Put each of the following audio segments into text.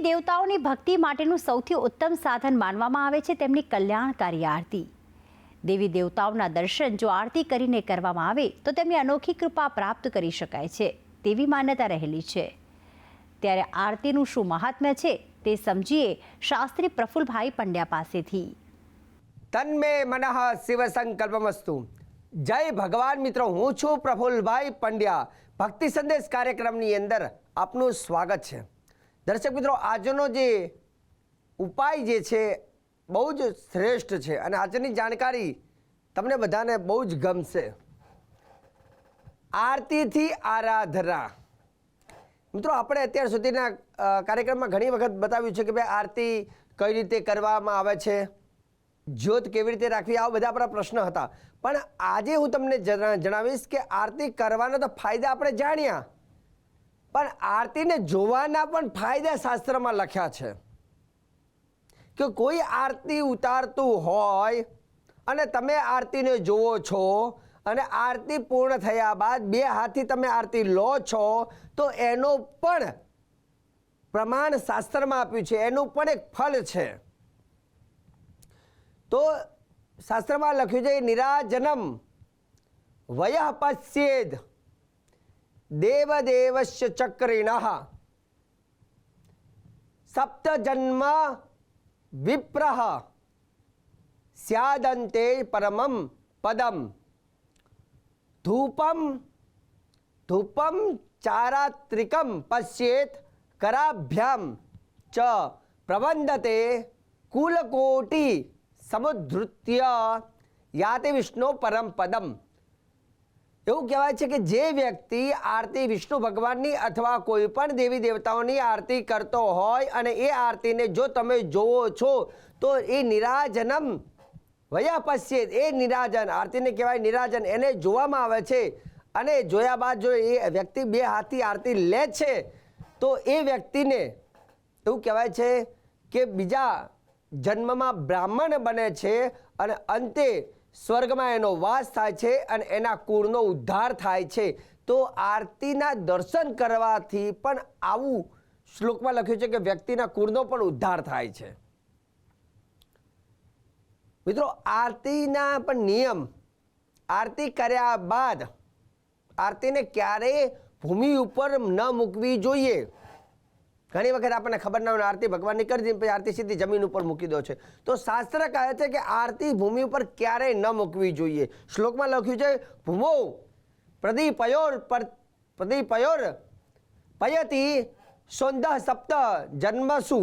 દેવી દેવતાઓની ભક્તિ માટેનું સૌથી ઉત્તમ સાધન માનવામાં આવે છે તેમની કલ્યાણકારી આરતી. દેવી દેવતાઓના દર્શન જો આરતી કરીને કરવામાં આવે, તો તેમની અનોખી કૃપા પ્રાપ્ત કરી શકાય છે, તેવી માન્યતા રહેલી છે. ત્યારે આરતીનું શું મહાત્મ્ય છે તે સમજીએ શાસ્ત્રી પ્રફુલભાઈ પંડ્યા પાસેથી. તન્મે મનઃ શિવ સંકલ્પમસ્તુ. જય ભગવાન મિત્રો, હું છું પ્રફુલભાઈ પંડ્યા. ભક્તિ સંદેશ કાર્યક્રમની અંદર આપનું સ્વાગત છે. દર્શક મિત્રો, આજનો જે ઉપાય જે છે બહુ જ શ્રેષ્ઠ છે અને આજની જાણકારી તમને બધાને બહુ જ ગમશે. આરતીથી આરાધના. મિત્રો, આપણે અત્યાર સુધીના કાર્યક્રમમાં ઘણી વખત બતાવ્યું છે કે ભાઈ આરતી કઈ રીતે કરવામાં આવે છે, જ્યોત કેવી રીતે રાખવી, આવા બધા આપણા પ્રશ્ન હતા. પણ આજે હું તમને જણાવીશ કે આરતી કરવાના તો ફાયદા આપણે જાણ્યા. પણ આરતીને જોવાના પણ ફાયદા શાસ્ત્રમાં લખ્યા છે કે કોઈ આરતી ઉતારતું હોય અને તમે આરતીને જુઓ છો અને આરતી પૂર્ણ થયા બાદ બે હાથથી તમે આરતી લો છો, તો એનો પણ પ્રમાણ શાસ્ત્રમાં આપ્યું છે, એનું પણ એક ફળ છે. તો શાસ્ત્રમાં લખ્યું છે, નિરાજનમ વય પશ્યેદ દેવદેવસ્ય ચક્રિણ સપ્તજન્મ વિપ્ર સ્યાદંતે પરમમ પદમ ધૂપમ ધૂપમ ચારાત્રિકમ પશ્યેત કરાભ્યામ ચ પ્રબંધતે કુલકોટી સમુદ્ધૃત્ય યાતિ વિષ્ણુ પરમ પદમ એવું કહેવાય છે કે જે વ્યક્તિ આરતી વિષ્ણુ ભગવાનની અથવા કોઈ પણ દેવી દેવતાઓની આરતી કરતો હોય અને એ આરતીને જો તમે જોવો છો, તો એ નિરાજનમ વયા પશ્ચેત એ નિરાજન, આરતીને કહેવાય નિરાજન, એને જોવામાં આવે છે. અને જોયા બાદ જો એ વ્યક્તિ બે હાથથી આરતી લે છે, તો એ વ્યક્તિને એવું કહેવાય છે કે બીજા જન્મમાં બ્રાહ્મણ બને છે અને અંતે સ્વર્ગમાં એનો વાસ થાય છે અને એના કુળનો ઉદ્ધાર થાય છે. તો આરતીના દર્શન કરવાથી પણ આવું શ્લોકમાં લખ્યું છે કે વ્યક્તિના કુળનો પણ ઉદ્ધાર થાય છે. મિત્રો, આરતીના પણ નિયમ. આરતી કર્યા બાદ આરતીને ક્યારેય ભૂમિ ઉપર ન મૂકવી જોઈએ. ઘણી વખત આપણને ખબર ના હોય આરતી ભગવાનની કરી દીધી પછી આરતી સીધી જમીન ઉપર મૂકી દો છે. તો શાસ્ત્ર કહે છે કે આરતી ભૂમિ ઉપર ક્યારેય ન મૂકવી જોઈએ. શ્લોકમાં લખ્યું છે, ભૂમો પ્રદીપયોર પર પ્રદીપયોર પયતી સોંદહ સપ્ત જન્મસુ.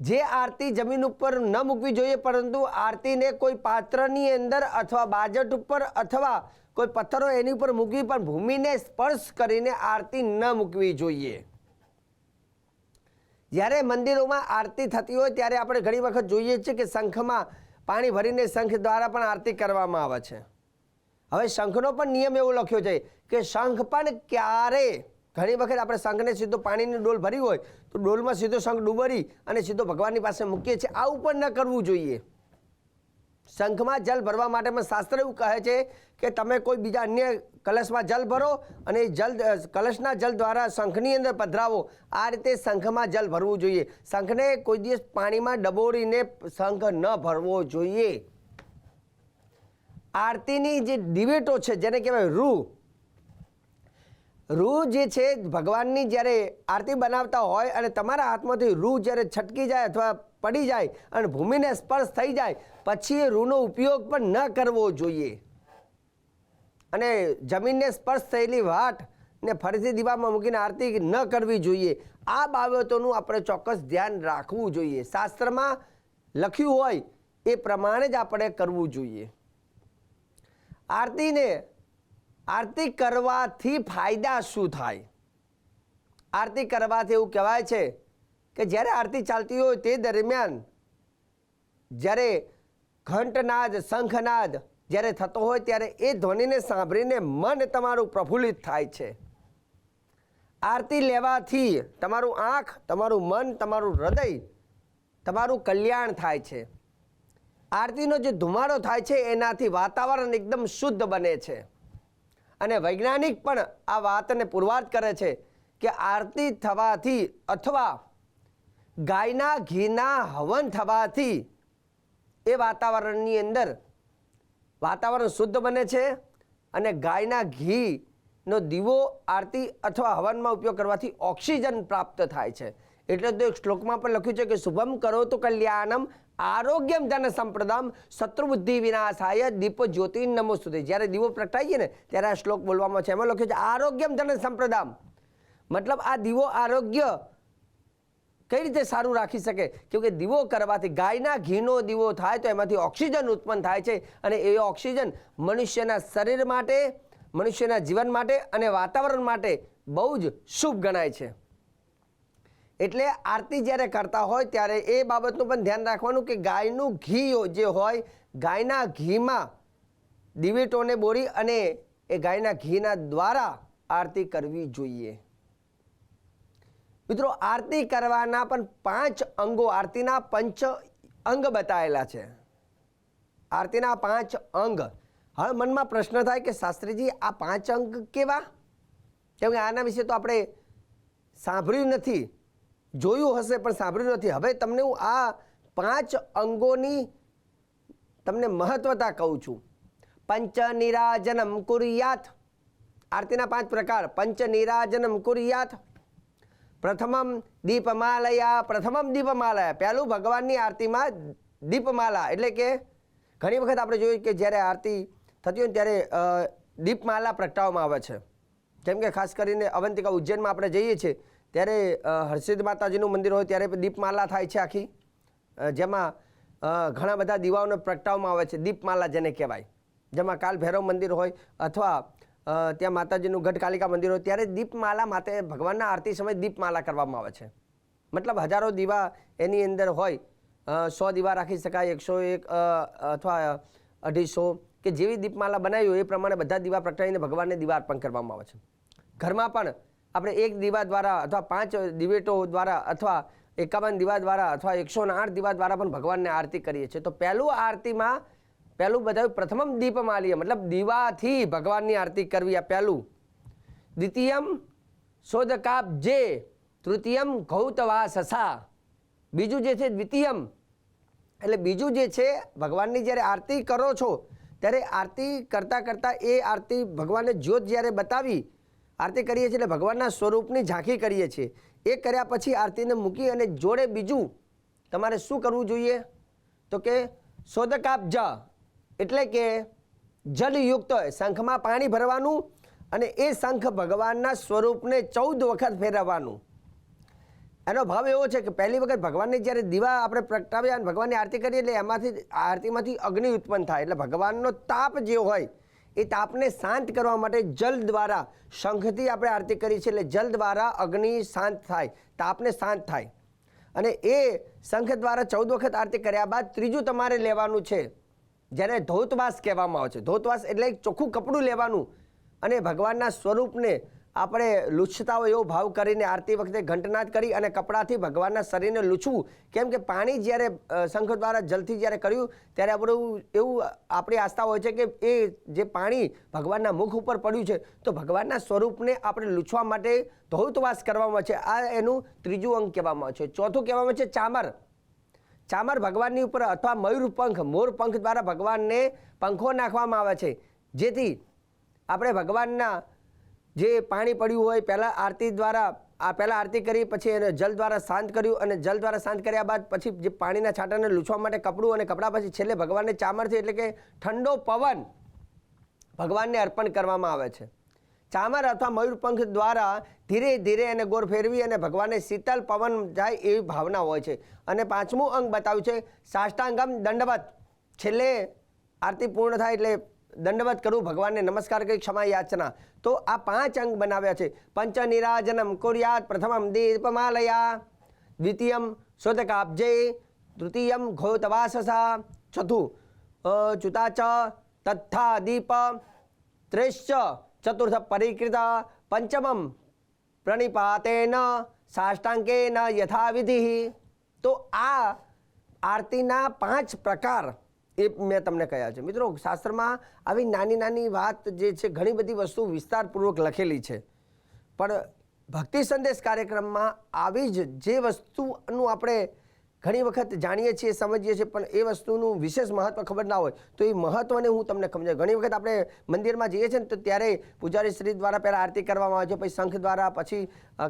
જે આરતી જમીન ઉપર ન મૂકવી જોઈએ, પરંતુ આરતીને કોઈ પાત્રની અંદર અથવા બાજટ ઉપર અથવા કોઈ પથ્થરો એની ઉપર મૂકવી, પણ ભૂમિને સ્પર્શ કરીને આરતી ન મૂકવી જોઈએ. જ્યારે મંદિરોમાં આરતી થતી હોય ત્યારે આપણે ઘણી વખત જોઈએ છીએ કે શંખમાં પાણી ભરીને શંખ દ્વારા પણ આરતી કરવામાં આવે છે. હવે શંખનો પણ નિયમ એવો લખ્યો છે કે શંખ પણ ક્યારે ઘણી વખત આપણે શંખને સીધો પાણીની ડોલ ભરી હોય તો ડોલમાં સીધો શંખ ડૂબરી અને સીધો ભગવાનની પાસે મૂકીએ છીએ. આવું પણ ન કરવું જોઈએ. શંખમાં જલ ભરવા માટે પણ શાસ્ત્ર એવું કહે છે કે તમે કોઈ બીજા અન્ય કલશમાં જલ ભરો અને જલ કલશના જલ દ્વારા શંખની અંદર પધરાવો. આ રીતે શંખમાં જલ ભરવું જોઈએ. શંખને કોઈ દિવસ પાણીમાં ડબોરીને શંખ ન ભરવો જોઈએ. આરતીની જે દિવેટો છે, જેને કહેવાય રૂ રૂ જે છે, ભગવાનની જ્યારે આરતી બનાવતા હોય અને તમારા હાથમાંથી રૂ જ્યારે છટકી જાય અથવા પડી જાય અને ભૂમિને સ્પર્શ થઈ જાય, પછી એ રૂનો ઉપયોગ પણ ન કરવો જોઈએ. અને જમીનને સ્પર્શ થયેલી વાટ ને ફરીથી દીવામાં મૂકીને આરતી ન કરવી જોઈએ. આ બાબતોનું આપણે ચોક્કસ ધ્યાન રાખવું જોઈએ. શાસ્ત્રમાં લખ્યું હોય એ પ્રમાણે જ આપણે કરવું જોઈએ. આરતીને આરતી કરવાથી ફાયદા શું થાય? આરતી કરવાથી એવું કહેવાય છે કે જ્યારે આરતી ચાલતી હોય તે દરમિયાન જ્યારે ઘંટનાદ, શંખનાદ જ્યારે થતો હોય ત્યારે એ ધ્વનિને સાંભળીને મન તમારું પ્રફુલ્લિત થાય છે. આરતી લેવાથી તમારું આંખ, તમારું મન, તમારું હૃદય, તમારું કલ્યાણ થાય છે. આરતીનો જે ધુમાડો થાય છે, એનાથી વાતાવરણ એકદમ શુદ્ધ બને છે. અને વૈજ્ઞાનિક પણ આ વાતને પુરવાર કરે છે કે આરતી થવાથી અથવા ગાયના ઘીના હવન થવાથી એ વાતાવરણની અંદર વાતાવરણ શુદ્ધ બને છે અને ગાયના ઘીનો દીવો આરતી અથવા હવનમાં ઉપયોગ કરવાથી ઓક્સિજન પ્રાપ્ત થાય છે. એટલે તો એક શ્લોકમાં પણ લખ્યું છે કે શુભમ કરો તો કલ્યાણમ આરોગ્યમ ધન સંપ્રદમ શત્રુબુદ્ધિ વિનાશાય દીપો જ્યોતિ નમો સ્તુતે જ્યારે દીવો પ્રગટાઈએ ને, ત્યારે આ શ્લોક બોલવામાં છે. એમાં લખ્યું છે, આરોગ્યમ ધન સંપ્રદામ. મતલબ આ દીવો આરોગ્ય કઈ રીતે સારું રાખી શકે? કેમકે દીવો કરવાથી ગાયના ઘીનો દીવો થાય તો એમાંથી ઓક્સિજન ઉત્પન્ન થાય છે અને એ ઓક્સિજન મનુષ્યના શરીર માટે, મનુષ્યના જીવન માટે અને વાતાવરણ માટે બહુ જ શુભ ગણાય છે. એટલે આરતી જ્યારે કરતા હોય ત્યારે એ બાબતનું પણ ધ્યાન રાખવાનું કે ગાયનું ઘી જે હોય, ગાયના ઘીમાં દિવેટોને બોરી અને એ ગાયના ઘીના દ્વારા આરતી કરવી જોઈએ. મિત્રો, આરતી કરવાના પણ પાંચ અંગો, આરતીના પંચ અંગ બતાવેલા છે. આરતીના પાંચ અંગ. હવે મનમાં પ્રશ્ન થાય કે શાસ્ત્રીજી, આ પાંચ અંગ કેવા? કેમ કે આના વિશે તો આપણે સાંભળ્યું નથી. જોયું હશે, પણ સાંભળ્યું નથી. હવે તમને હું આ પાંચ અંગોની તમને મહત્વતા કહું છું. પંચ નિરાજનમ કુરિયાત. આરતીના પાંચ પ્રકાર. પંચ નિરાજનમ કુરિયાત. પ્રથમમ દીપમાલયા. પ્રથમમ દીપમાલયા. પહેલું ભગવાનની આરતીમાં દીપમાલા. એટલે કે ઘણી વખત આપણે જોયું કે જ્યારે આરતી થતી હોય ત્યારે દીપમાલા પ્રગટાવવામાં આવે છે. જેમ કે ખાસ કરીને અવંતિકા ઉજ્જૈનમાં આપણે જઈએ છીએ ત્યારે હર્ષિદ માતાજીનું મંદિર હોય ત્યારે દીપમાલા થાય છે આખી. જેમાં ઘણા બધા દીવાઓને પ્રગટાવવામાં આવે છે. દીપમાલા જેને કહેવાય. જેમાં કાલ ભૈરવ મંદિર હોય અથવા ત્યાં માતાજીનું ગઢકાલિકા મંદિર હોય ત્યારે દીપમાલા માટે ભગવાનના આરતી સમયે દીપમાલા કરવામાં આવે છે. મતલબ હજારો દીવા એની અંદર હોય સો દીવા રાખી શકાય, એકસો એક અથવા અઢીસો કે જેવી દીપમાલા બનાવી હોય એ પ્રમાણે બધા દીવા પ્રગટાવીને ભગવાનને દીવા અર્પણ કરવામાં આવે છે. ઘરમાં પણ આપણે એક દીવા દ્વારા અથવા પાંચ દિવેટો દ્વારા અથવા એકાવન દીવા દ્વારા અથવા એકસો આઠ દીવા દ્વારા પણ ભગવાનને આરતી કરીએ છીએ. તો પહેલું આરતીમાં, પહેલું બતાવ્યું પ્રથમ દીપમાલીય મતલબ દીવાથી ભગવાનની આરતી કરવી આ પહેલું. દ્વિતીયમ, શોધકાપ જે, તૃતીયમ ગૌતવા સસા બીજું જે છે દ્વિતીયમ, એટલે બીજું જે છે ભગવાનની જ્યારે આરતી કરો છો, ત્યારે આરતી કરતાં કરતાં એ આરતી ભગવાનને જ્યોત જ્યારે બતાવી આરતી કરીએ છીએ એટલે ભગવાનના સ્વરૂપની ઝાંખી કરીએ છીએ. એ કર્યા પછી આરતીને મૂકી અને જોડે બીજું તમારે શું કરવું જોઈએ? તો કે શોધકાપ જ એટલે કે જલયુક્ત શંખમાં પાણી ભરવાનું અને એ શંખ ભગવાનના સ્વરૂપને ચૌદ વખત ફેરવવાનું. એનો ભાવ એવો છે કે પહેલી વખત ભગવાનની જ્યારે દીવા આપણે પ્રગટાવ્યા અને ભગવાનની આરતી કરીએ એટલે એમાંથી આરતીમાંથી અગ્નિ ઉત્પન્ન થાય એટલે ભગવાનનો તાપ જે હોય એ તાપને શાંત કરવા માટે જલ દ્વારા શંખથી આપણે આરતી કરીએ છીએ એટલે જલ દ્વારા અગ્નિ શાંત થાય તાપને શાંત થાય. અને એ શંખ દ્વારા ચૌદ વખત આરતી કર્યા બાદ ત્રીજું તમારે લેવાનું છે, જેને ધૌતવાસ કહેવામાં આવે છે. ધૌતવાસ એટલે ચોખ્ખું કપડું લેવાનું અને ભગવાનના સ્વરૂપને આપણે લૂછતા હોય એવો ભાવ કરીને આરતી વખતે ઘંટનાદ કરી અને કપડાથી ભગવાનના શરીરને લૂછવું. કેમ કે પાણી જ્યારે શંખ દ્વારા જલથી જ્યારે કર્યું, ત્યારે આપણું એવું આપણી આસ્થા હોય છે કે એ જે પાણી ભગવાનના મુખ ઉપર પડ્યું છે, તો ભગવાનના સ્વરૂપને આપણે લૂછવા માટે ધૌતવાસ કરવામાં આવે છે. આ એનું ત્રીજું અંગ કહેવામાં આવે છે. ચોથું કહેવામાં છે ચામર. ચામર ભગવાનની ઉપર અથવા મયુર પંખ, મોર પંખ દ્વારા ભગવાનને પંખો નાખવામાં આવે છે. જેથી આપણે ભગવાનના જે પાણી પડ્યું હોય, પહેલાં આરતી દ્વારા, આ પહેલાં આરતી કરી, પછી એને જલ દ્વારા શાંત કર્યું અને જલ દ્વારા શાંત કર્યા બાદ પછી જે પાણીના છાંટાને લૂછવા માટે કપડું અને કપડા પછી છેલ્લે ભગવાનને ચામરથી એટલે કે ઠંડો પવન ભગવાનને અર્પણ કરવામાં આવે છે. ચામર અથવા મયુરપંખ દ્વારા ધીરે ધીરે એને ગોર ફેરવી અને ભગવાનને શીતલ પવન જાય એવી ભાવના હોય છે. અને પાંચમું અંગ બતાવ્યું છે, સાષ્ટાંગમ દંડવત. છેલ્લે આરતી પૂર્ણ થાય એટલે દંડવત કરું, ભગવાનને નમસ્કાર કરી, ક્ષમા યાચના. તો આ પાંચ અંગ બનાવ્યા છે. પંચ નિરાજનમ કુર્યાત, પ્રથમમ દીપમાલયા, દ્વિતીયમ શોધકાબ્જે, તૃતીયમ ઘોતવાસસા, ચોથું ચુતાચ ચુતા તથા દીપ ત્રેશ્ચ ચતુર્થ પરિકૃત, પંચમમ પ્રણિપાતેન સાષ્ટાંકેન યથાવિધિ. તો આ આરતીના પાંચ પ્રકાર એ મેં તમને કહ્યા છે. મિત્રો, શાસ્ત્રમાં આવી નાની નાની વાત જે છે, ઘણી બધી વસ્તુ વિસ્તારપૂર્વક લખેલી છે. પણ ભક્તિ સંદેશ કાર્યક્રમમાં આવી જ જે વસ્તુનું આપણે ઘણી વખત જાણીએ છીએ, સમજીએ છીએ, પણ એ વસ્તુનું વિશેષ મહત્વ ખબર ના હોય, તો એ મહત્વને હું તમને સમજાવું. ઘણી વખત આપણે મંદિરમાં જઈએ છીએ ને, તો ત્યારે પૂજારી શ્રી દ્વારા પહેલાં આરતી કરવામાં આવે છે, પછી શંખ દ્વારા, પછી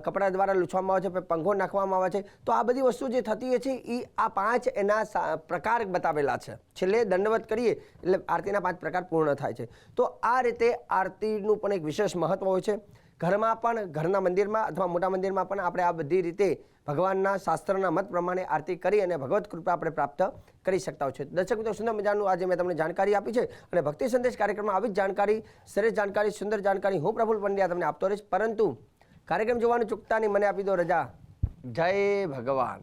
કપડા દ્વારા લૂછવામાં આવે છે, પછી પંખો નાખવામાં આવે છે. તો આ બધી વસ્તુ જે થતી હોય છે એ આ પાંચ એના પ્રકાર બતાવેલા છે. છેલ્લે દંડવત કરીએ, એટલે આરતીના પાંચ પ્રકાર પૂર્ણ થાય છે. તો આ રીતે આરતીનું પણ એક વિશેષ મહત્વ હોય છે. ઘરમાં પણ, ઘરના મંદિરમાં અથવા મોટા મંદિરમાં પણ આપણે આ બધી રીતે ભગવાનના શાસ્ત્રના મત પ્રમાણે આરતી કરી અને ભગવત કૃપા આપણે પ્રાપ્ત કરી શકતા હોય છે. દર્શક મિત્રો, સુંદર મજાનું આજે મેં તમને જાણકારી આપી છે અને ભક્તિ સંદેશ કાર્યક્રમમાં આવી જ જાણકારી, સરસ જાણકારી, સુંદર જાણકારી હું પ્રફુલ પંડ્યા તમને આપતો રહીશ. પરંતુ કાર્યક્રમ જોવાનું ચૂકતા નહીં, મને આપી દો રજા. જય ભગવાન.